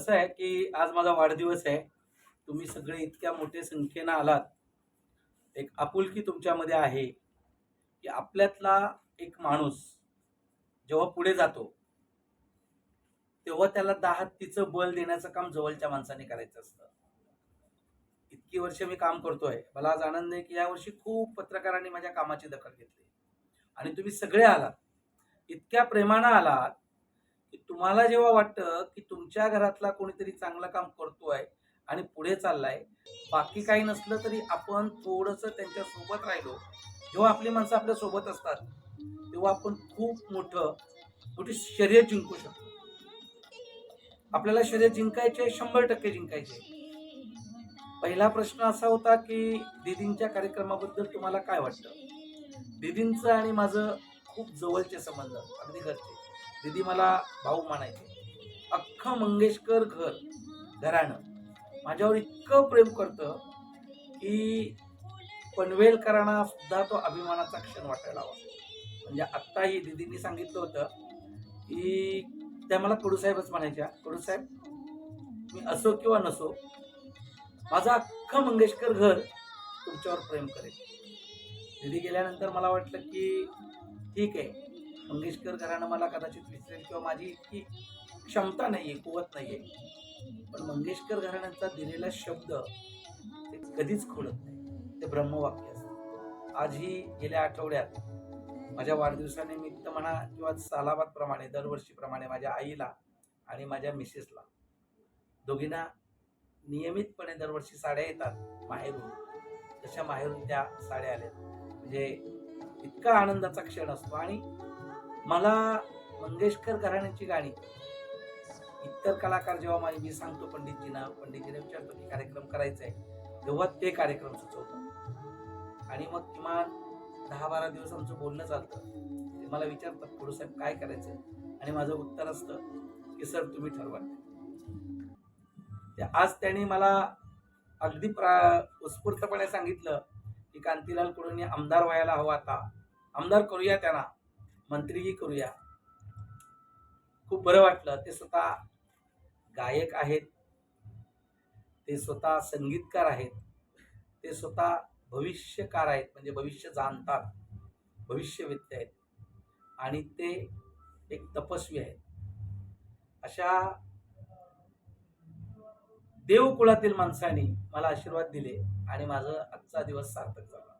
कसं आहे की आज माझा वाढदिवस आहे. तुम्ही सगळे इतक्या मोठ्या संख्येनं आलात. एक आपुलकी तुमच्यामध्ये आहे की आपल्यातला एक माणूस जेव्हा पुढे जातो तेव्हा त्याला दहा तिचं बल देण्याचं काम जवळच्या माणसाने करायचं असतं. इतकी वर्ष मी काम करतोय. मला आज आनंद आहे की यावर्षी खूप पत्रकारांनी माझ्या कामाची दखल घेतली. आणि तुम्ही सगळे आलात. इतक्या प्रेमानं आलात. की तुम्हाला जेव्हा वाटतं की तुमच्या घरातला कोणीतरी चांगलं काम करतोय आणि पुढे चाललाय बाकी काही नसलं तरी आपण थोडंसं त्यांच्यासोबत राहिलो. जेव्हा आपली माणसं आपल्यासोबत असतात तेव्हा आपण खूप मोठं मोठी शर्यत जिंकू शकतो. आपल्याला शर्यत जिंकायचे शंभर टक्के जिंकायचे पहिला प्रश्न असा होता की दिदींच्या कार्यक्रमाबद्दल तुम्हाला काय वाटतं? दिदींचं आणि माझं खूप जवळचे संबंध अगदी घरचे. दिदी मला भाऊ मानायचे अख्खं मंगेशकर घर घराणं. माझ्यावर इतकं प्रेम करतं की पनवेलकरांना सुद्धा तो अभिमानाचा क्षण वाटायला हवा. म्हणजे आत्ताही दिदींनी सांगितलं होतं की त्या मला कडूसाहेबच म्हणायच्या कडूसाहेब मी असो किंवा नसो माझं अख्खं मंगेशकर घर तुमच्यावर प्रेम करेल. दिदी गेल्यानंतर मला वाटलं की ठीक आहे मंगेशकर घराणं मला कदाचित विसरेल किंवा माझी इतकी क्षमता नाही आहे कुवत नाही आहे पण मंगेशकर घराण्यांचा दिलेला शब्द ते कधीच खोडत नाही. ते ब्रह्मवाक्य असतं. आजही गेल्या आठवड्यात माझ्या वाढदिवसानिमित्त म्हणा किंवा सालाबादप्रमाणे दरवर्षीप्रमाणे माझ्या आईला आणि माझ्या मिसेसला दोघींना नियमितपणे दरवर्षी साड्या येतात माहेरून. तशा माहेरून त्या साड्या आल्या म्हणजे इतका आनंदाचा क्षण असतो आणि मला मंगेशकर घराण्याची गाणी. इतर कलाकार जेव्हा माझी मी सांगतो पंडितजींना पंडितजीने विचारतो की कार्यक्रम करायचा आहे. तेव्हा ते कार्यक्रम सुचवतात. आणि मग किमान दहा बारा दिवस आमचं बोलणं चालतं. ते मला विचारतात पुढे साहेब काय करायचं आणि माझं उत्तर असतं की सर तुम्ही ठरवा. ते आज त्यांनी मला अगदी प्रा उत्स्फूर्तपणे सांगितलं की कांतीलाल कुडूंनी आमदार व्हायला हवा आता. आमदार करूया त्यांना. मंत्रीही करूया. खूप बरं वाटलं. ते स्वतः गायक आहेत. ते स्वतः संगीतकार आहेत. ते स्वतः भविष्यकार आहेत. म्हणजे भविष्य जाणतात. भविष्यवेत्ते आहेत. आणि ते एक तपस्वी आहेत. अशा देवकुळातील माणसांनी मला आशीर्वाद दिले आणि माझं आजचा दिवस सार्थक झाला.